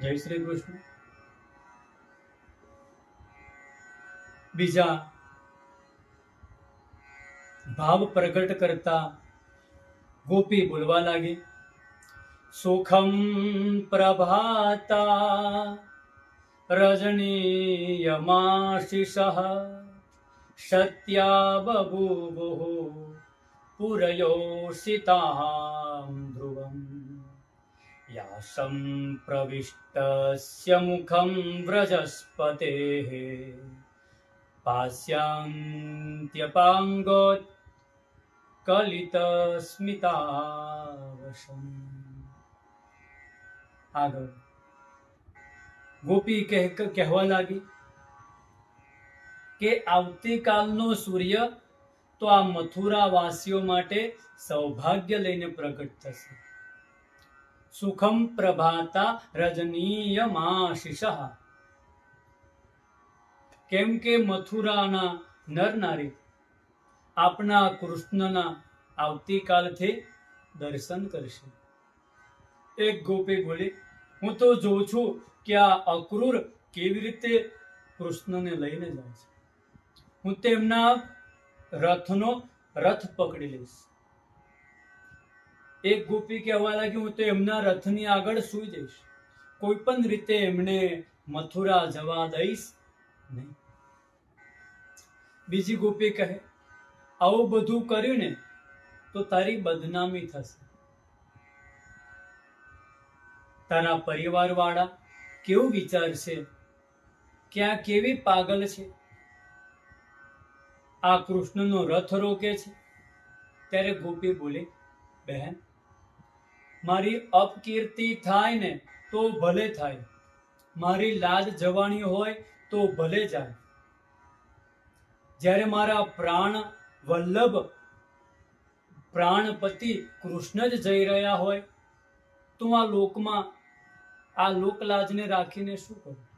જય શ્રી કૃષ્ણ. બીજા, ભાવ પ્રગટ કરતા ગોપી બોલવા લાગી. સુખમ પ્રભાતા રજનીયમાશિષ સત્યા બભૂવો પુરયોષિતા ધ્રુવમ. यासं प्रविष्टस्य मुखं व्रजस्पतेः पास्यान्त्यपाङ्गोत् કલિતસ્મિતાવશમ આગળ ગોપી કહેક કહેવા લાગી કે આવતીકાલનો સૂર્ય તો આ મથુરા વાસીઓ માટે સૌભાગ્ય લઈને પ્રગટ થશે સુખમ પ્રભાતા રજનીયમાશિષ કેમ કે મથુરાના નર નારી આપના કૃષ્ણના આવતીકાલથી દર્શન કરશે। એક ગોપી બોલી, હું તો જોઉં છું કે આ અક્રૂર કેવી રીતે કૃષ્ણને લઈને જાય છે। હું તેમના રથનો રથ પકડી લઈશ। એક ગોપી કહેવા લાગી, હું તો એમના રથની આગળ સૂઈ જઈશ. કોઈ પણ રીતે એમને મથુરા જવા દઈશ નહીં. બીજી ગોપી કહે, આવું બધું કર્યું ને તો તારી બદનામી થશે. તારા પરિવાર વાળા કેવું વિચારશે? કે આ કેવી પાગલ છે? આ કૃષ્ણનો રથ રોકે છે? ત્યારે ગોપી બોલી, બહેન મારી અપકીર્તિ થાય ને તો ભલે થાય. મારી લાજ જવાની હોય તો ભલે જાય. જ્યારે મારા પ્રાણ વલ્લભ પ્રાણપતિ કૃષ્ણ જ જઈ રહ્યા હોય, તો આ લોકમાં, આ લોકલાજને રાખીને શું કરું?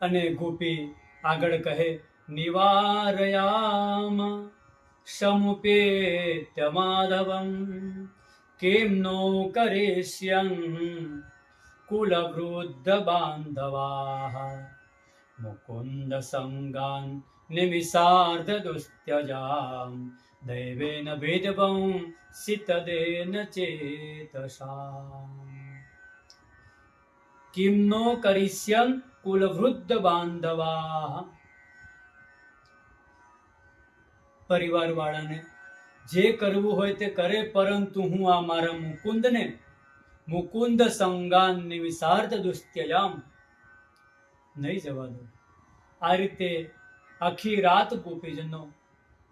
અને ગોપી આગળ કહે, નિવારયામ. સમુપેત્ય માધવમ કેમ નો કરેષ્યં કુલવૃદ્ધ બાંધવા મુકુંદ સંગાન નિમિષાર્ધ દુસ્ત્યજામ દૈવેન ભેદવં સિતદેન ચેતસા કિમ નો કરિષ્યન કુલવૃદ્ધ બાંધવા પરિવાર વાળાને જે કરવું હોય તે કરે, પરંતુ હું આ મારા મુકુંદને, મુકુંદ સંગાન નિવિસાર્થ દુસ્ત્યયામ નહીં જવા દો આ રીતે આખી રાત ગોપીજનો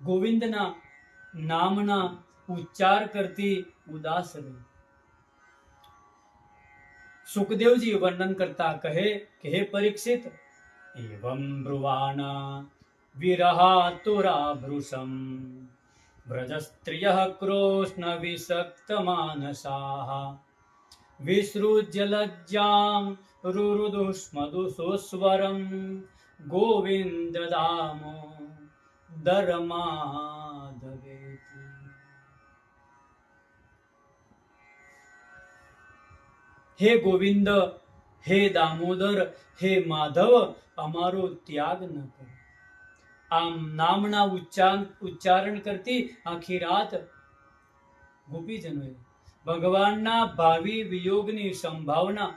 ગોવિંદના નામના ઉચ્ચાર કરતી ઉદાસ રહી. સુખદેવજી વર્ણન કરતા કહે, કે હે પરીક્ષિત, એવમ બ્રુવાણા વિસક્ત માનસાહ વિસૃજ્ય લજ્જામ રુરુદુષ્મદુસુસ્વરમ ગોવિંદ દામો દરમાદવેતિ હે ગોવિંદ હે દામોદર હે માધવ અમારો ત્યાગ ન કરો આમ નામના ઉચ્ચાર ઉચ્ચારણ કરતી આખી રાત ગોપીજનોએ ભગવાનના ભાવિ વિયોગની સંભાવના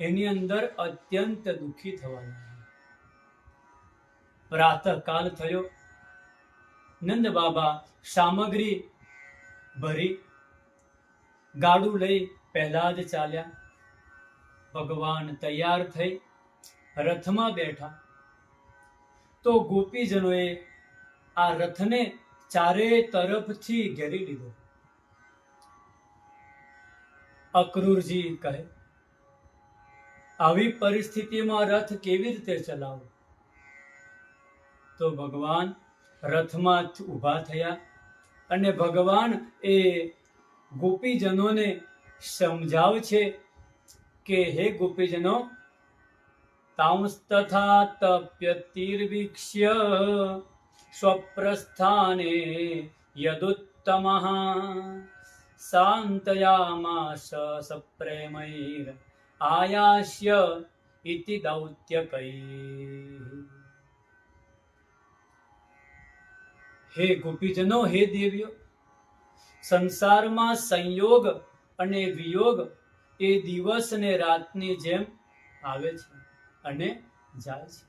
એની અંદર અત્યંત દુઃખી થવા લાગ્યા પ્રાતઃકાલ થયો. નંદ બાબા સામગ્રી ભરી, ગાડું લઈ પહેલા જ ચાલ્યા. ભગવાન તૈયાર થઈ, રથમાં બેઠા. તો ગોપીજનોએ આ રથને ચારે તરફથી ઘેરી લીધો. અક્રૂરજી કહે, આવી પરિસ્થિતિમાં રથ કેવી રીતે ચલાવવો તો ભગવાન રથમાં ઊભા થયા અને ભગવાન એ ગોપીજનોને સમજાવ છે કે, હે ગોપીજનો તાંસ્તથા તપ્યતિર્વીક્ષ્ય સ્વપ્રસ્થાને યદુત્તમ શાંતયામાસ સપ્રેમૈર આયાસ્ય ઇતિ હે ગોપીજનો હે દેવીઓ સંસારમાં સંયોગ અને વિયોગ એ દિવસ ને રાતની જેમ આવે છે. અને જાય છે.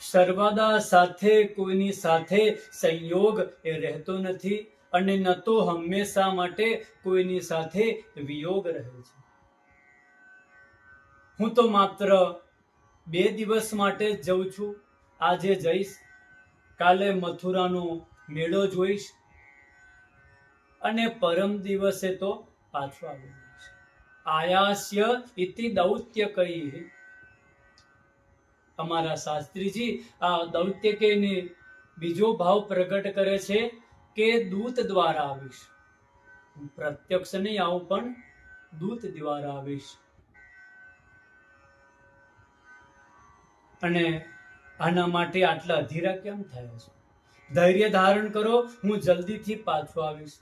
સર્વદા સાથે કોઈની સાથે સંયોગ એ રહેતો નથી અને ન તો હંમેશા માટે કોઈની સાથે વિયોગ રહે છે. હું તો માત્ર બે દિવસ માટે જ જઉં છું. આજે જઈશ, કાલે મથુરાનો મેળો જોઈશ અને પરમ દિવસે તો પાછો આવી જઈશ આયાસ્ય ઇતિ દૌત્ય કહી અમારા શાસ્ત્રીજી આ દૌત્ય કહીને બીજો ભાવ પ્રગટ કરે છે કે દૂત દ્વારા આવીશ પ્રત્યક્ષ નહીં આવું પણ દૂત દ્વારા આવીશ અને આના માટે આટલા અધીરા કેમ થયા છે ધૈર્ય ધારણ કરો હું જલ્દીથી પાછો આવીશ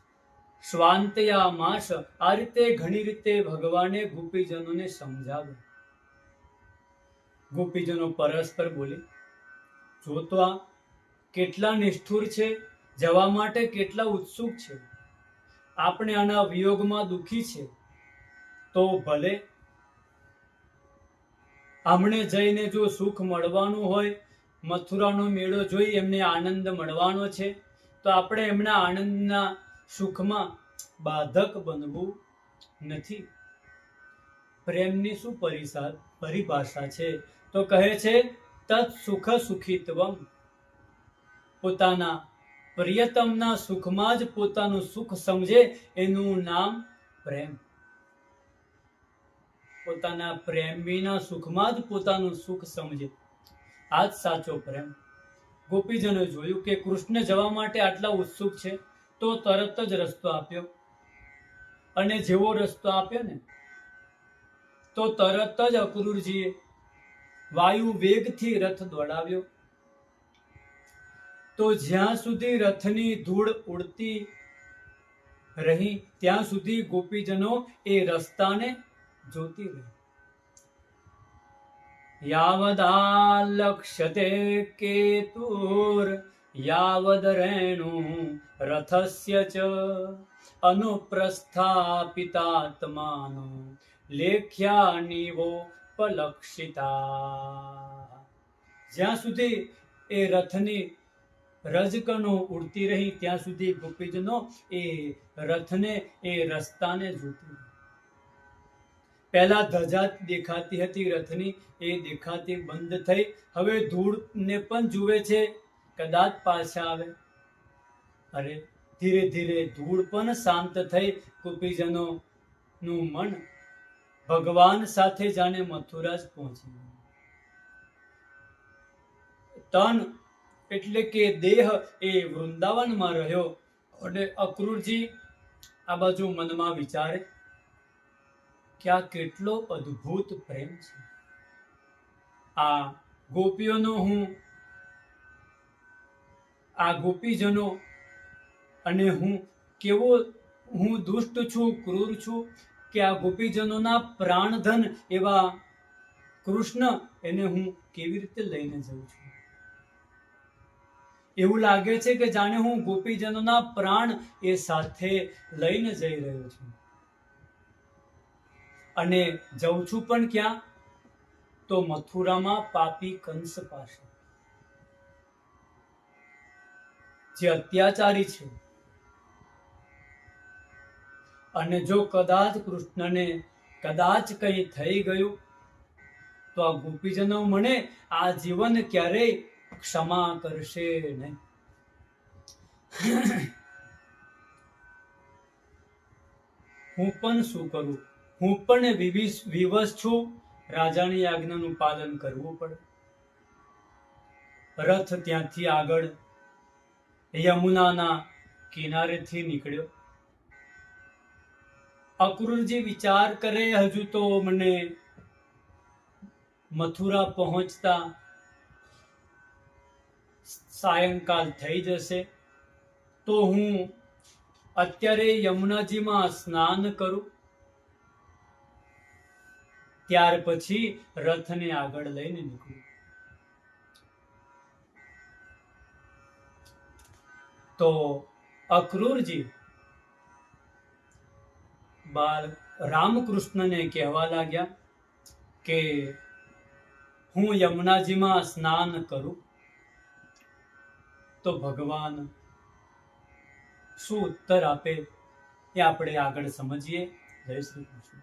સ્વાંતયા માસ આ રીતે ઘણી રીતે ભગવાને ગોપીજનોને સમજાવ્યું. ગોપીજનો પરસ્પર બોલે, જો તો આ કેટલા નિષ્ઠુર છે, જવા માટે કેટલા ઉત્સુક છે. આપણે આના વિયોગમાં દુઃખી છે. તો ભલે આમણે જઈને જો સુખ મળવાનું હોય, મથુરાનો મેળો જોઈ એમને આનંદ મળવાનો છે, તો આપણે એમના આનંદના સુખમાં બાધક બનવું નથી. પ્રેમની શું પરિસા, પરિભાષા છે? તો કહે છે તત્ સુખ સુખિત્વમ. પોતાના પ્રિયતમના સુખમાં જ પોતાનું સુખ સમજે એનું નામ પ્રેમ. પોતાના પ્રેમીના સુખમાં જ પોતાનું સુખ સમજે. આ જ સાચો પ્રેમ. ગોપીજનો જોયું કે કૃષ્ણ જવા માટે આટલા ઉત્સુક છે. તો તરત જ રસ્તો આપ્યો. અને જેવો રસ્તો આપ્યો ને, તો તરત જ અક્રૂરજીએ વાયુ વેગથી રથ દોડાવ્યો. તો જ્યાં સુધી રથની ધૂળ ઉડતી રહી, ત્યાં સુધી ગોપીજનો એ રસ્તાને જોતી રહી. યાવદા લક્ષતે કેતુર યાવદ રેણુ રથસ્ય ચ અનુપ્રસ્થાપિતાત્માનો લેખ્યા નિવો પલક્ષિતા જ્યાં સુધી એ રથની રજકણો ઉડતી રહી, ત્યાં સુધી ગોપીજનો એ રથને, એ રસ્તાને જોતી પહેલા ધજા દેખાતી હતી રથની, એ દેખાતી બંધ થઈ. હવે ધૂળને પણ જુએ છે. કદાચ પાછા આવે. અરે, ધીરે ધીરે ધૂળ પણ શાંત થઈ ગોપીજનો નું મન ભગવાન સાથે જાણે મથુરા જ પહોંચી તન એટલે કે દેહ એ વૃંદાવનમાં રહ્યો અને અક્રૂરજી આ બાજુ મનમાં વિચારે કે આ કેટલો અદ્ભુત પ્રેમ છે. આ ગોપીઓનો હું આ ગોપીજનો અને હું કેવો, હું દુષ્ટ છું, ક્રૂર છું કે આ ગોપીજનોના પ્રાણધન એવા કૃષ્ણ એને હું કેવી રીતે લઈને જઉં છું? એવું લાગે છે કે જાણે હું ગોપીજનોના પ્રાણ એ સાથે લઈને જઈ રહ્યો છું. અને જઉં છું પણ ક્યાં? તો મથુરામાં પાપી કંસ પાસે. જે અત્યાચારી છે. અને જો કદાચ કૃષ્ણને કદાચ કંઈ થઈ ગયું, તો આ ગોપીજનો મને આ જીવન ક્યારેય ક્ષમા કરશે નહીં. હું પણ શું કરું? હું પણ વિવશ છું. રાજાની આજ્ઞાનું પાલન કરવું પડે. રથ ત્યાંથી આગળ યમુનાના કિનારેથી નીકળ્યો. અક્રૂરજી વિચાર કરે, હજુ તો મને મથુરા પહોંચતા સાયંકાલ થઈ જશે. તો હું અત્યારે યમુનાજીમાં સ્નાન કરું. ત્યાર પછી રથને આગળ લઈને નીકળું તો અક્રૂરજી, બાળ રામકૃષ્ણને કહેવા લાગ્યા કે હું યમુનાજીમાં સ્નાન કરું. તો ભગવાન શું ઉત્તર આપે એ આપણે આગળ સમજીએ. જય શ્રી કૃષ્ણ.